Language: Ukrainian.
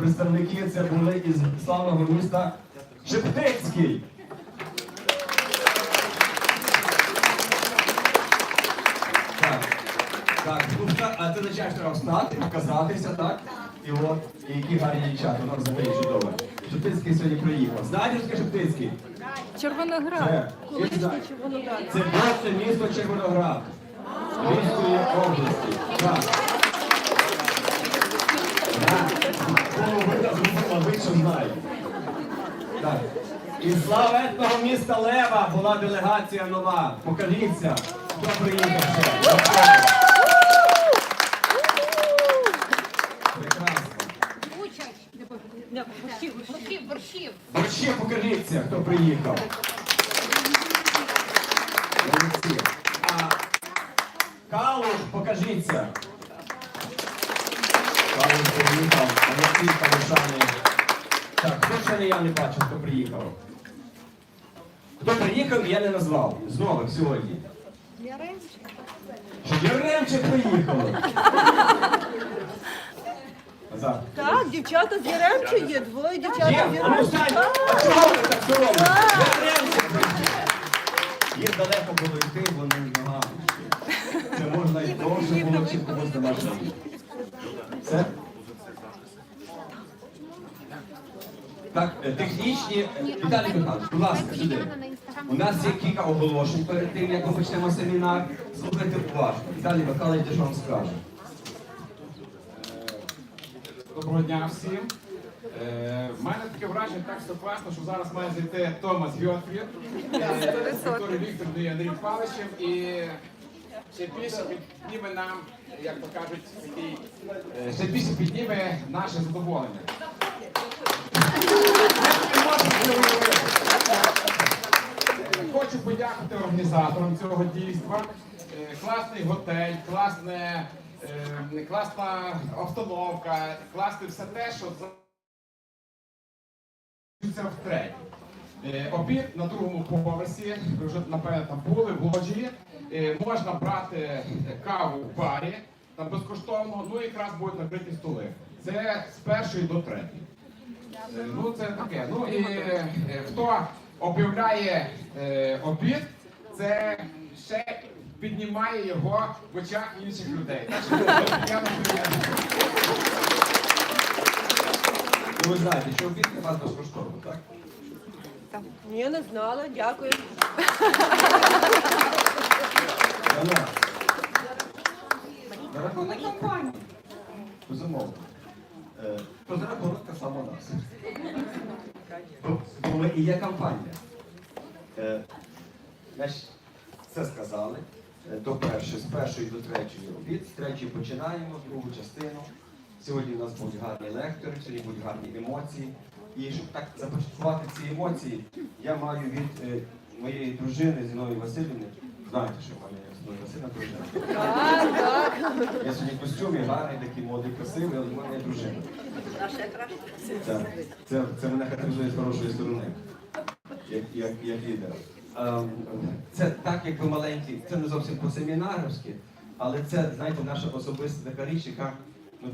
представники це були із славного міста Шептицький. Так, так, ну, вста- а ти починаєш треба встати, показатися, так? І от, і які гарні дівчата, у нас взагалі чудово. Шептицький сьогодні приїхав. Знаєте, що таке Шептицький? Червоноград. Це, Колишній. Червоноград. Це боссе місто Червоноград. Львівської області. Так. Половина зрозуміла, ви що знаєте. Так. Із славетного міста Лева була делегація нова. Покажіться, хто приїхав ще. Борщів, борщів, борщів. Борщі покажіться, хто приїхав. Молодці. А Калуш, покажіться. Калуш приїхав, молодці калушани. Так, хто ще не я не бачив, хто приїхав? Хто приїхав, я не назвав. Знову сьогодні. Яремчик приїхали. Назад. Так, дівчата з Яремчі є, двоє дівчат Є, з а ну Яремчі. стань! А чого ви так соромно? Яремчик приїхав. Їм далеко було йти, вони ногами. йшли. Це можна і довше було, чим комусь на машині. Все? Так, е, технічні. Віталій Михайлович, будь ласка, сюди. У нас є кілька оголошень перед тим, як ми почнемо семінар. Слухайте уважно. Віталій Михайлович де ж вам скаже. Доброго дня всім. Е, В мене таке враження так все класно, що зараз має зайти Томас Гьотфрід, е, Вікторій Вікторовні і Андрій Павловичем і ще більше підніме нам, як то кажуть, такий, е, ще більше підніме наше задоволення. Е, Хочу подякувати організаторам цього дійства. Е, Класний готель, класне, е, класна обстановка, класне все те, що втретє. Е, Обід на другому поверсі, ви вже напевно там були в лоджії. Можна брати каву в барі, там безкоштовно, ну якраз будуть накриті столи. Це з першої до третьої. Ну, це таке. Ну і хто об'являє е, обід, це ще піднімає його в очах інших людей. Я Ну, ви знаєте, що обід у вас безкоштовно, так? Ні, не знала, дякую. На рахунок компанії. Безумовно. Е, То за рахунок так само нас. Бо- Бо ми і є кампанія. Е, це сказали. Е, До першої, з першої до третьої обід, з третьої починаємо, другу частину. Сьогодні у нас будуть гарні лектори, сьогодні будуть гарні емоції. І щоб так започаткувати ці емоції, я маю від е, моєї дружини Зінової Васильівни. Знаєте, що в дружина. Так, так. Я сьогодні в костюмі гарний, такий молодий, красивий, але в мене є дружина. Це, це, це мене характеризує з хорошої сторони, як, як, як лідера. Ем, Це так, як ви маленькі, це не зовсім по-семінарівськи, але це, знаєте, наша особиста така річ, яка ми